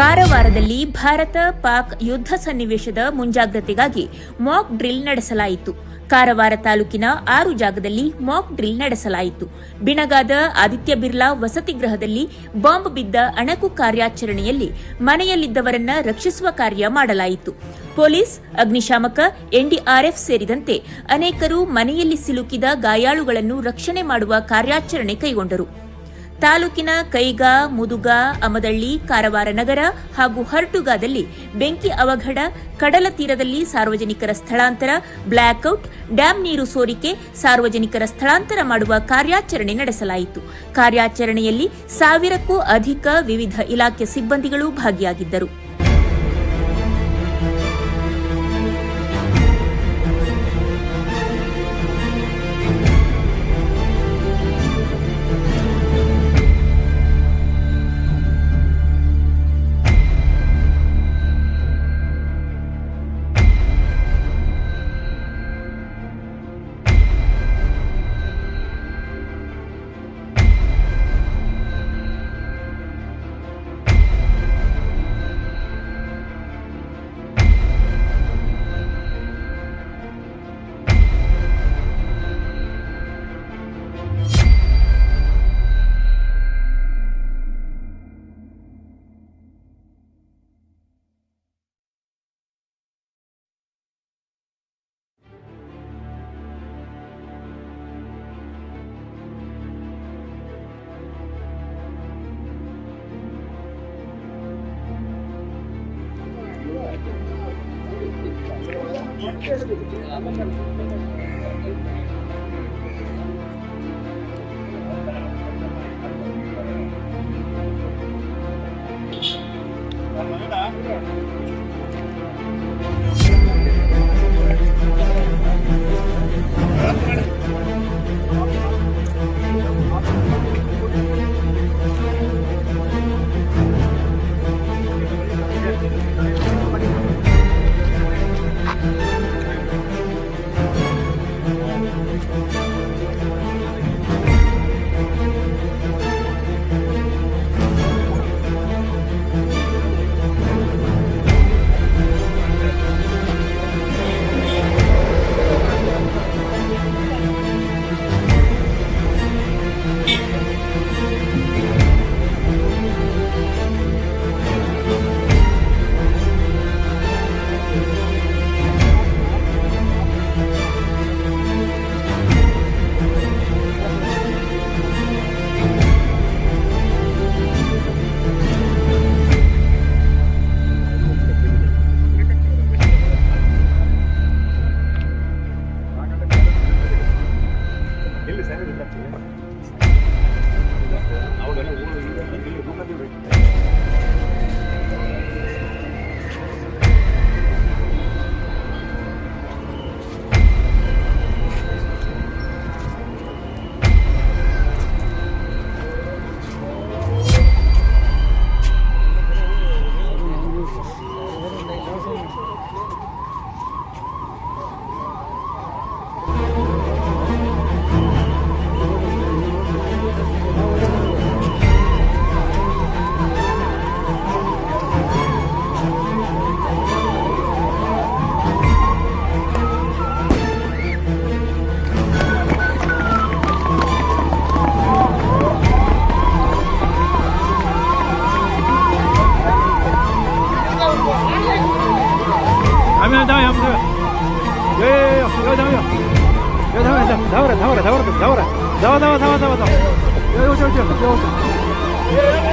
ಕಾರವಾರದಲ್ಲಿ ಭಾರತ ಪಾಕ್ ಯುದ್ಧ ಸನ್ನಿವೇಶದ ಮುಂಜಾಗ್ರತೆಗಾಗಿ ಮಾಕ್ ಡ್ರಿಲ್ ನಡೆಸಲಾಯಿತು. ಕಾರವಾರ ತಾಲೂಕಿನ ಆರು ಜಾಗದಲ್ಲಿ ಮಾಕ್ ಡ್ರಿಲ್ ನಡೆಸಲಾಯಿತು. ಬಿಣಗಾದ ಆದಿತ್ಯ ಬಿರ್ಲಾ ವಸತಿ ಗೃಹದಲ್ಲಿ ಬಾಂಬ್ ಬಿದ್ದ ಅಣಕು ಕಾರ್ಯಾಚರಣೆಯಲ್ಲಿ ಮನೆಯಲ್ಲಿದ್ದವರನ್ನ ರಕ್ಷಿಸುವ ಕಾರ್ಯ ಮಾಡಲಾಯಿತು. ಪೊಲೀಸ್, ಅಗ್ನಿಶಾಮಕ ಎನ್ಡಿಆರ್ಎಫ್ ಸೇರಿದಂತೆ ಅನೇಕರು ಮನೆಯಲ್ಲಿ ಸಿಲುಕಿದ ಗಾಯಾಳುಗಳನ್ನು ರಕ್ಷಣೆ ಮಾಡುವ ಕಾರ್ಯಾಚರಣೆ ಕೈಗೊಂಡರು. ತಾಲೂಕಿನ ಕೈಗಾ, ಮುದುಗ, ಅಮದಳ್ಳಿ, ಕಾರವಾರ ನಗರ ಹಾಗೂ ಹರ್ಟುಗಾದಲ್ಲಿ ಬೆಂಕಿ ಅವಘಡ, ಕಡಲ ತೀರದಲ್ಲಿ ಸಾರ್ವಜನಿಕರ ಸ್ಥಳಾಂತರ ಬ್ಲ್ಯಾಕ್ಔಟ್ ಡ್ಯಾಂ ನೀರು ಸೋರಿಕೆ, ಸಾರ್ವಜನಿಕರ ಸ್ಥಳಾಂತರ ಮಾಡುವ ಕಾರ್ಯಾಚರಣೆ ನಡೆಸಲಾಯಿತು. ಕಾರ್ಯಾಚರಣೆಯಲ್ಲಿ ಸಾವಿರಕ್ಕೂ ಅಧಿಕ ವಿವಿಧ ಇಲಾಖೆ ಸಿಬ್ಬಂದಿಗಳು ಭಾಗಿಯಾಗಿದ್ದರು. Vamos lá. Yeah. 나와라 나와라 나와라 나와 나와 나와 나와 나와. 여기 저기 저기 여기.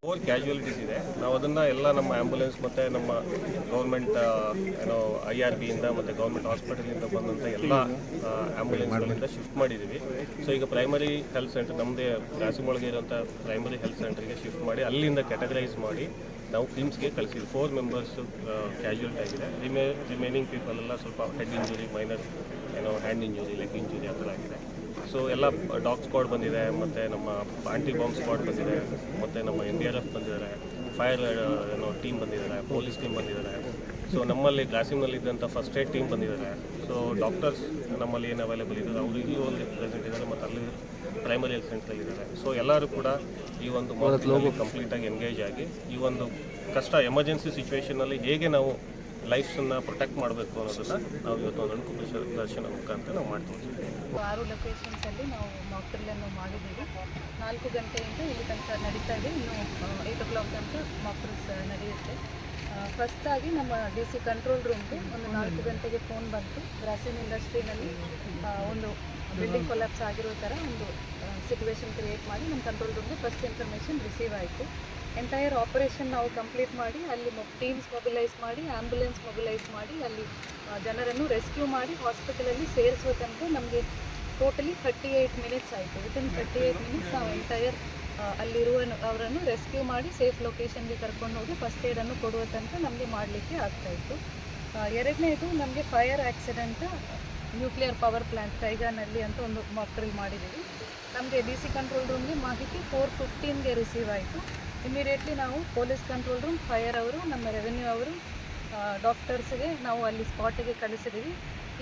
Over casualties ಇದೆ. ನಾವು ಅದನ್ನು ಎಲ್ಲ ನಮ್ಮ ಆ್ಯಂಬುಲೆನ್ಸ್ ಮತ್ತು ನಮ್ಮ ಗೌರ್ಮೆಂಟ್ ಏನೋ ಐ ಆರ್ ಬಿಯಿಂದ ಮತ್ತು ಗೌರ್ಮೆಂಟ್ ಹಾಸ್ಪಿಟಲಿಂದ ಬಂದಂಥ ಎಲ್ಲ ಆ್ಯಂಬುಲೆನ್ಸ್ಗಳಿಂದ ಶಿಫ್ಟ್ ಮಾಡಿದ್ದೀವಿ ಸೊ ಈಗ ಪ್ರೈಮರಿ ಹೆಲ್ತ್ ಸೆಂಟರ್ ನಮ್ಮದೇ ರಾಸಿಮೊಳಗೆ ಇರೋಂಥ ಪ್ರೈಮರಿ ಹೆಲ್ತ್ ಸೆಂಟ್ರಿಗೆ ಶಿಫ್ಟ್ ಮಾಡಿ ಅಲ್ಲಿಂದ ಕ್ಯಾಟಗರೈಸ್ ಮಾಡಿ ನಾವು ಕ್ಲಿಮ್ಸ್ಗೆ ಕಳಿಸಿದ್ವಿ ಫೋರ್ ಮೆಂಬರ್ಸು ಕ್ಯಾಶುಯಾಲಿಟಿ ಆಗಿದೆ ರಿಮೇ ರಿಮೈನಿಂಗ್ ಪೀಪಲ್ ಎಲ್ಲ ಸ್ವಲ್ಪ ಹೆಡ್ ಇಂಜುರಿ ಮೈನರ್ ಏನೋ ಹ್ಯಾಂಡ್ ಇಂಜುರಿ ಲೆಗ್ ಇಂಜುರಿ ಆ ಥರ ಆಗಿದೆ. ಸೊ ಎಲ್ಲ ಡಾಗ್ ಸ್ಕ್ವಾಡ್ ಬಂದಿದೆ, ಮತ್ತು ನಮ್ಮ ಆಂಟಿ ಬಾಂಬ್ ಸ್ಕ್ವಾಡ್ ಬಂದಿದೆ, ಮತ್ತು ನಮ್ಮ ಎನ್ ಡಿ ಆರ್ ಎಫ್ ಬಂದಿದ್ದಾರೆ ಫೈರ್ ಏನೋ ಟೀಮ್ ಬಂದಿದ್ದಾರೆ ಪೊಲೀಸ್ ಟೀಮ್ ಬಂದಿದ್ದಾರೆ. ಸೊ ನಮ್ಮಲ್ಲಿ ಗ್ಲಾಸಿಮ್ನಲ್ಲಿ ಇದ್ದಂಥ ಫಸ್ಟ್ ಏಡ್ ಟೀಮ್ ಬಂದಿದ್ದಾರೆ. ಸೊ ಡಾಕ್ಟರ್ಸ್ ನಮ್ಮಲ್ಲಿ ಏನು ಅವೈಲೇಬಲ್ ಇದ್ದಾರೆ ಅವರು ಇಲ್ಲಿ ಒಂದು ಪ್ರೆಸೆಂಟ್ ಇದ್ದಾರೆ ಮತ್ತು ಅಲ್ಲಿ ಪ್ರೈಮರಿ ಹೆಲ್ತ್ ಸೆಂಟ್ರಲ್ಲಿ ಇದ್ದಾರೆ. ಸೊ ಎಲ್ಲರೂ ಕೂಡ ಈ ಒಂದು ಮಾರ್ಕ್ನಲ್ಲಿ ಕಂಪ್ಲೀಟಾಗಿ ಎಂಗೇಜ್ ಆಗಿ ಈ ಒಂದು ಕಷ್ಟ ಎಮರ್ಜೆನ್ಸಿ ಸಿಚುವೇಷನಲ್ಲಿ ಹೇಗೆ ನಾವು ಲೈಫ್ಸನ್ನು ಪ್ರೊಟೆಕ್ಟ್ ಮಾಡಬೇಕು ಅನ್ನೋದನ್ನು ನಾವು ಇವತ್ತು ಒಂದು ಅಣುಕು ದರ್ಶನ ಮುಖಾಂತರ ನಾವು ಮಾಡ್ತೀವಿ. ಆರು ಲೊಕೇಶನ್ಸಲ್ಲಿ ನಾವು ಮಾಕ್ ಡ್ರಿಲ್ಲನ್ನು ಮಾಡಿದ್ದೀವಿ. ನಾಲ್ಕು ಗಂಟೆಯಿಂದ ಇಲ್ಲಿ ತನಕ ನಡೀತಾ ಇದೆ. ಇನ್ನು ಏಯ್ಟ್ ಓ ಕ್ಲಾಕ್ ತನಕ ಮಾಕ್ ಡ್ರಿಲ್ಸ್ ನಡೆಯುತ್ತೆ. ಫಸ್ಟಾಗಿ ನಮ್ಮ ಡಿ ಸಿ ಕಂಟ್ರೋಲ್ ರೂಮ್ಗೆ ಒಂದು ನಾಲ್ಕು ಗಂಟೆಗೆ ಫೋನ್ ಬಂತು. ಗ್ರಾಸಿನ್ ಇಂಡಸ್ಟ್ರಿನಲ್ಲಿ ಒಂದು ಬಿಲ್ಡಿಂಗ್ ಕೊಲಾಪ್ಸ್ ಆಗಿರೋ ಥರ ಒಂದು ಸಿಚುವೇಶನ್ ಕ್ರಿಯೇಟ್ ಮಾಡಿ ನಮ್ಮ ಕಂಟ್ರೋಲ್ ರೂಮ್ಗೆ ಫಸ್ಟ್ ಇನ್ಫಾರ್ಮೇಷನ್ ರಿಸೀವ್ ಆಯಿತು. ಎಂಟೈರ್ ಆಪರೇಷನ್ ನಾವು ಕಂಪ್ಲೀಟ್ ಮಾಡಿ, ಅಲ್ಲಿ ಟೀಮ್ಸ್ ಮೊಬಿಲೈಸ್ ಮಾಡಿ ಆ್ಯಂಬುಲೆನ್ಸ್ ಮೊಬಿಲೈಸ್ ಮಾಡಿ, ಅಲ್ಲಿ ಜನರನ್ನು ರೆಸ್ಕ್ಯೂ ಮಾಡಿ ಹಾಸ್ಪಿಟಲಲ್ಲಿ ಸೇರಿಸೋ ತನಕ ನಮಗೆ ಟೋಟಲಿ ಥರ್ಟಿ ಏಯ್ಟ್ ಮಿನಿಟ್ಸ್ ಆಯಿತು. ವಿತಿನ್ ಥರ್ಟಿ ಏಯ್ಟ್ ಮಿನಿಟ್ಸ್ ನಾವು ಎಂಟೈರ್ ಅಲ್ಲಿರುವ ಅವರನ್ನು ರೆಸ್ಕ್ಯೂ ಮಾಡಿ ಸೇಫ್ ಲೊಕೇಶನ್ಗೆ ಕರ್ಕೊಂಡು ಹೋಗಿ ಫಸ್ಟ್ ಏಡನ್ನು ಕೊಡುವ ತನಕ ನಮಗೆ ಮಾಡಲಿಕ್ಕೆ ಆಗ್ತಾಯಿತ್ತು ಎರಡನೇದು ನಮಗೆ fire accident nuclear power plant ಕೈಗಾನಲ್ಲಿ ಅಂತ ಒಂದು ಮಾಕ್ಟ್ರಿಲ್ ಮಾಡಿದ್ದೀವಿ. ನಮಗೆ ಡಿ ಸಿ ಕಂಟ್ರೋಲ್ ರೂಮ್ಗೆ ಮಾಹಿತಿ ಫೋರ್ ಫಿಫ್ಟೀನ್ಗೆ ರಿಸೀವ್ ಆಯಿತು. ಇಮಿಡಿಯೇಟ್ಲಿ ನಾವು ಪೊಲೀಸ್ ಕಂಟ್ರೋಲ್ ರೂಮ್ ಫೈರ್ ಅವರು, ನಮ್ಮ ರೆವೆನ್ಯೂ ಅವರು ಡಾಕ್ಟರ್ಸ್ಗೆ ನಾವು ಅಲ್ಲಿ ಸ್ಪಾಟಿಗೆ ಕಳಿಸಿದ್ದೀವಿ.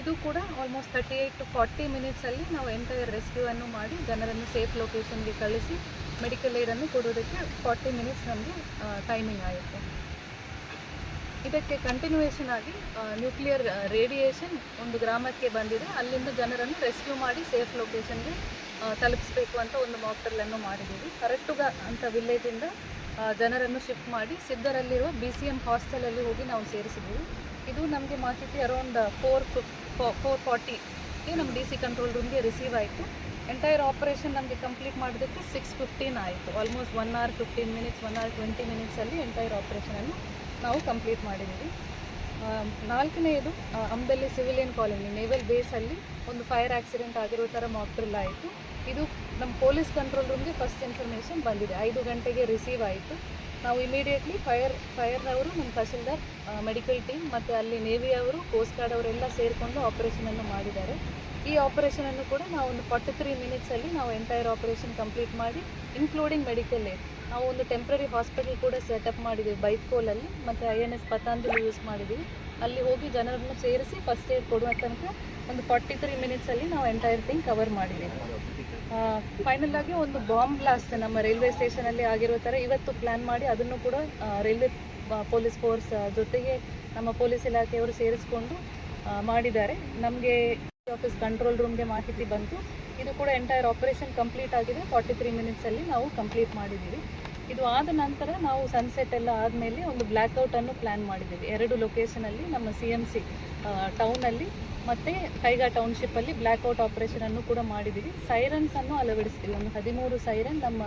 ಇದು ಕೂಡ almost thirty eight to forty ಮಿನಿಟ್ಸಲ್ಲಿ ನಾವು ಎಂಟೈರ್ ರೆಸ್ಕ್ಯೂ ಅನ್ನು ಮಾಡಿ ಜನರನ್ನು ಸೇಫ್ ಲೊಕೇಶನ್ಗೆ ಕಳಿಸಿ ಮೆಡಿಕಲ್ ಏಡನ್ನು ಕೊಡೋದಕ್ಕೆ ಫಾರ್ಟಿ ಮಿನಿಟ್ಸ್ ನಮಗೆ ಟೈಮಿಂಗ್ ಆಯಿತು. ಇದಕ್ಕೆ ಕಂಟಿನ್ಯೂಯೇಷನ್ ಆಗಿ ನ್ಯೂಕ್ಲಿಯರ್ ರೇಡಿಯೇಷನ್ ಒಂದು ಗ್ರಾಮಕ್ಕೆ ಬಂದಿದೆ. ಅಲ್ಲಿಂದ ಜನರನ್ನು ರೆಸ್ಕ್ಯೂ ಮಾಡಿ ಸೇಫ್ ಲೊಕೇಶನ್ಗೆ ತಲುಪಿಸಬೇಕು ಅಂತ ಒಂದು ಮಾಕ್ಟರ್ಲನ್ನು ಮಾಡಿದ್ದೀವಿ. ಕರೆಕ್ಟುಗ ಅಂತ ವಿಲೇಜಿಂದ ಜನರನ್ನು ಶಿಫ್ಟ್ ಮಾಡಿ ಸಿದ್ಧರಲ್ಲಿರುವ ಬಿ ಸಿ ಎಂ ಹಾಸ್ಟೆಲಲ್ಲಿ ಹೋಗಿ ನಾವು ಸೇರಿಸಿದ್ದೀವಿ. ಇದು ನಮಗೆ ಮಾಹಿತಿ ಅರೌಂಡ್ ಫೋರ್ ಫಿಫ್ ಫೋರ್ ಫಾರ್ಟಿಗೆ ನಮ್ಮ ಡಿ ಸಿ ಕಂಟ್ರೋಲ್ ರೂಮ್ಗೆ ರಿಸೀವ್ ಆಯಿತು. ಎಂಟೈರ್ ಆಪರೇಷನ್ ನಮಗೆ ಕಂಪ್ಲೀಟ್ ಮಾಡೋದಕ್ಕೆ ಸಿಕ್ಸ್ ಫಿಫ್ಟೀನ್ ಆಯಿತು. Almost one hour fifteen minutes one hour twenty ಮಿನಿಟ್ಸಲ್ಲಿ entire ಆಪ್ರೇಷನನ್ನು ನಾವು ಕಂಪ್ಲೀಟ್ ಮಾಡಿದ್ದೀವಿ. ನಾಲ್ಕನೆಯದು ಅಂಬೆಲ್ಲಿ ಸಿವಿಲಿಯನ್ ಕಾಲೋನಿ ನೇವಲ್ ಬೇಸಲ್ಲಿ ಒಂದು ಫೈರ್ ಆಕ್ಸಿಡೆಂಟ್ ಆಗಿರೋ ಥರ ಮಾಕ್ಡ್ರಿಲ್ ಆಯಿತು. ಇದು ನಮ್ಮ ಪೊಲೀಸ್ ಕಂಟ್ರೋಲ್ ರೂಮ್ಗೆ ಫಸ್ಟ್ ಇನ್ಫಾರ್ಮೇಷನ್ ಬಂದಿದೆ. ಐದು ಗಂಟೆಗೆ ರಿಸೀವ್ ಆಯಿತು. ನಾವು ಇಮಿಡಿಯೇಟ್ಲಿ ಫೈರ್ ಫೈರ್ನವರು ನಮ್ಮ ತಹಸೀಲ್ದಾರ್ ಮೆಡಿಕಲ್ ಟೀಮ್ ಮತ್ತು ಅಲ್ಲಿ ನೇವಿ ಅವರು ಕೋಸ್ಟ್ ಗಾರ್ಡ್ ಅವರೆಲ್ಲ ಸೇರಿಕೊಂಡು ಆಪರೇಷನನ್ನು ಮಾಡಿದ್ದಾರೆ. ಈ ಆಪರೇಷನನ್ನು ಕೂಡ ನಾವು ಒಂದು ಫಾರ್ಟಿ ತ್ರೀ ಮಿನಿಟ್ಸಲ್ಲಿ ನಾವು ಎಂಟೈರ್ ಆಪರೇಷನ್ ಕಂಪ್ಲೀಟ್ ಮಾಡಿ ಇನ್ಕ್ಲೂಡಿಂಗ್ ಮೆಡಿಕಲ್ ಏಡ್ ನಾವು ಒಂದು ಟೆಂಪ್ರರಿ ಹಾಸ್ಪಿಟಲ್ ಕೂಡ ಸೆಟಪ್ ಮಾಡಿದ್ದೀವಿ ಬೈತ್ಕೋಲಲ್ಲಿ ಮತ್ತು I N S Patanjali use ಮಾಡಿದ್ದೀವಿ ಅಲ್ಲಿ ಹೋಗಿ ಜನರನ್ನು ಸೇರಿಸಿ ಫಸ್ಟ್ ಏಡ್ ಕೊಡುವ ತನಕ ಒಂದು ಫಾರ್ಟಿ ತ್ರೀ ಮಿನಿಟ್ಸಲ್ಲಿ ನಾವು ಎಂಟೈರ್ ಥಿಂಗ್ ಕವರ್ ಮಾಡಿದ್ದೀವಿ ಫೈನಲ್ ಆಗಿ ಒಂದು ಬಾಂಬ್ ಬ್ಲಾಸ್ಟ್ ನಮ್ಮ ರೈಲ್ವೆ ಸ್ಟೇಷನಲ್ಲಿ ಆಗಿರೋ ಥರ ಇವತ್ತು ಪ್ಲ್ಯಾನ್ ಮಾಡಿ ಅದನ್ನು ಕೂಡ ರೈಲ್ವೆ ಪೊಲೀಸ್ ಫೋರ್ಸ್ ಜೊತೆಗೆ ನಮ್ಮ ಪೊಲೀಸ್ ಇಲಾಖೆಯವರು ಸೇರಿಸಿಕೊಂಡು ಮಾಡಿದ್ದಾರೆ. ನಮಗೆ ಆಫೀಸ್ ಕಂಟ್ರೋಲ್ ರೂಮ್ಗೆ ಮಾಹಿತಿ ಬಂತು. ಇದು ಕೂಡ ಎಂಟೈರ್ ಆಪರೇಷನ್ ಕಂಪ್ಲೀಟ್ ಆಗಿದೆ. ಫಾರ್ಟಿ ತ್ರೀ ಮಿನಿಟ್ಸಲ್ಲಿ ನಾವು ಕಂಪ್ಲೀಟ್ ಮಾಡಿದ್ದೀವಿ. ಇದು ಆದ ನಂತರ ನಾವು ಸನ್ಸೆಟ್ ಎಲ್ಲ ಆದಮೇಲೆ ಒಂದು ಬ್ಲ್ಯಾಕ್ಔಟನ್ನು ಪ್ಲ್ಯಾನ್ ಮಾಡಿದ್ದೀವಿ. ಎರಡು ಲೊಕೇಶನಲ್ಲಿ ನಮ್ಮ ಸಿ ಎಂ ಸಿ ಟೌನಲ್ಲಿ ಮತ್ತು ಕೈಗಾ ಟೌನ್ಶಿಪ್ಪಲ್ಲಿ ಬ್ಲ್ಯಾಕ್ಔಟ್ ಆಪರೇಷನನ್ನು ಕೂಡ ಮಾಡಿದ್ದೀವಿ ಸೈರನ್ಸನ್ನು ಅಳವಡಿಸ್ತೀವಿ ಒಂದು ಹದಿಮೂರು ಸೈರನ್ ನಮ್ಮ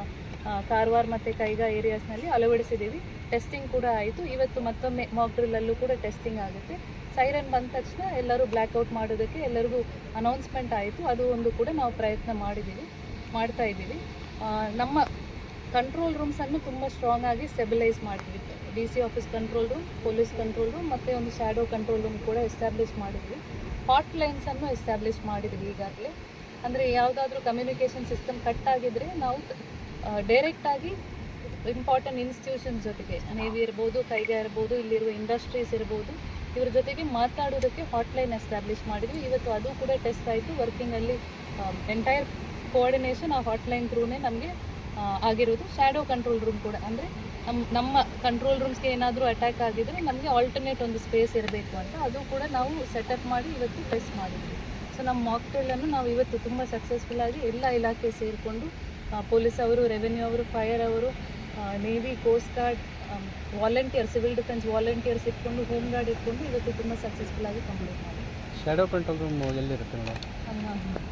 ಕಾರ್ವಾರ್ ಮತ್ತು ಕೈಗಾ ಏರಿಯಾಸ್ನಲ್ಲಿ ಅಳವಡಿಸಿದ್ದೀವಿ ಟೆಸ್ಟಿಂಗ್ ಕೂಡ ಆಯಿತು. ಇವತ್ತು ಮತ್ತೊಮ್ಮೆ ಮಾಕ್ ಡ್ರಿಲ್ಲಲ್ಲೂ ಕೂಡ ಟೆಸ್ಟಿಂಗ್ ಆಗುತ್ತೆ. ಸೈರನ್ ಬಂದ ತಕ್ಷಣ ಎಲ್ಲರೂ ಬ್ಲ್ಯಾಕ್ಔಟ್ ಮಾಡೋದಕ್ಕೆ ಎಲ್ಲರಿಗೂ ಅನೌನ್ಸ್ಮೆಂಟ್ ಆಯಿತು. ಅದು ಒಂದು ಕೂಡ ನಾವು ಪ್ರಯತ್ನ ಮಾಡಿದ್ದೀವಿ ಮಾಡ್ತಾ ಇದ್ದೀವಿ. ನಮ್ಮ ಕಂಟ್ರೋಲ್ ರೂಮ್ಸನ್ನು ತುಂಬ ಸ್ಟ್ರಾಂಗ್ ಆಗಿ ಸ್ಟೆಬಿಲೈಸ್ ಮಾಡಿದ್ವಿ D C office control room police control room ಮತ್ತು ಒಂದು ಶ್ಯಾಡೋ ಕಂಟ್ರೋಲ್ ರೂಮ್ ಕೂಡ ಎಸ್ಟಾಬ್ಲಿಷ್ ಮಾಡಿದ್ವಿ. ಹಾಟ್ ಲೈನ್ಸನ್ನು ಎಸ್ಟಾಬ್ಲಿಷ್ ಮಾಡಿದ್ವಿ ಈಗಾಗಲೇ. ಅಂದರೆ ಯಾವುದಾದ್ರೂ ಕಮ್ಯುನಿಕೇಷನ್ ಸಿಸ್ಟಮ್ ಕಟ್ ಆಗಿದ್ರೆ ನಾವು ಡೈರೆಕ್ಟಾಗಿ ಇಂಪಾರ್ಟೆಂಟ್ ಇನ್ಸ್ಟಿಟ್ಯೂಷನ್ ಜೊತೆಗೆ ನೇವಿ ಇರ್ಬೋದು, ಕೈಗೆ ಇರ್ಬೋದು, ಇಲ್ಲಿರುವ ಇಂಡಸ್ಟ್ರೀಸ್ ಇರ್ಬೋದು, ಇವ್ರ ಜೊತೆಗೆ ಮಾತಾಡೋದಕ್ಕೆ ಹಾಟ್ಲೈನ್ ಎಸ್ಟಾಬ್ಲಿಷ್ ಮಾಡಿದ್ವಿ. ಇವತ್ತು ಅದು ಕೂಡ ಟೆಸ್ಟ್ ಆಯಿತು. ವರ್ಕಿಂಗಲ್ಲಿ ಎಂಟೈರ್ ಕೋಆರ್ಡಿನೇಷನ್ ಆ ಹಾಟ್ಲೈನ್ ಥ್ರೂನೇ ನಮಗೆ ಆಗಿರೋದು. ಶ್ಯಾಡೋ ಕಂಟ್ರೋಲ್ ರೂಮ್ ಕೂಡ. ಅಂದರೆ ನಮ್ಮ ನಮ್ಮ ಕಂಟ್ರೋಲ್ ರೂಮ್ಸ್ಗೆ ಏನಾದರೂ ಅಟ್ಯಾಕ್ ಆಗಿದ್ರೆ ನಮಗೆ ಆಲ್ಟರ್ನೇಟ್ ಒಂದು ಸ್ಪೇಸ್ ಇರಬೇಕು ಅಂತ. ಅದು ಕೂಡ ನಾವು ಸೆಟಪ್ ಮಾಡಿ ಇವತ್ತು ಟೆಸ್ಟ್ ಮಾಡಿದ್ವಿ. ಸೊ ನಮ್ಮ ಮಾಕ್ಟೇಲನ್ನು ನಾವು ಇವತ್ತು ತುಂಬ ಸಕ್ಸಸ್ಫುಲ್ ಆಗಿ ಎಲ್ಲ ಇಲಾಖೆ ಸೇರಿಕೊಂಡು ಪೊಲೀಸ್ ಅವರು ರೆವೆನ್ಯೂ ಅವರು ಫೈರ್ ಅವರು navy coast guard volunteer civil defence volunteers ಇಟ್ಕೊಂಡು ಹೋಮ್ ಗಾರ್ಡ್ ಇಟ್ಕೊಂಡು ಇವತ್ತು ತುಂಬ ಸಕ್ಸಸ್ಫುಲ್ ಆಗಿ ಕಂಪ್ಲೀಟ್ ಮಾಡಿದ್ವಿ. ಶ್ಯಾಡೋ ಕಂಟ್ರೋಲ್ ರೂಮ್ ಎಲ್ಲಿರುತ್ತೆ ಮೇಡಮ್?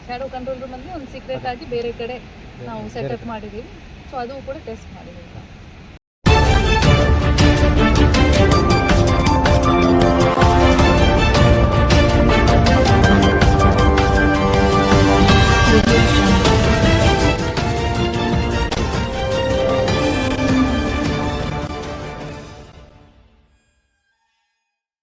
ಶ್ಯಾಡೋ ಕಂಟ್ರೋಲ್ ರೂಮ್ ಅಂದರೆ ಒಂದು ಸೀಕ್ರೆಟ್ ಆಗಿ ಬೇರೆ ಕಡೆ ನಾವು ಸೆಟಪ್ ಮಾಡಿದ್ದೀವಿ. ಸೊ ಅದು ಕೂಡ ಟೆಸ್ಟ್ ಮಾಡಿದ್ದೀವಿ.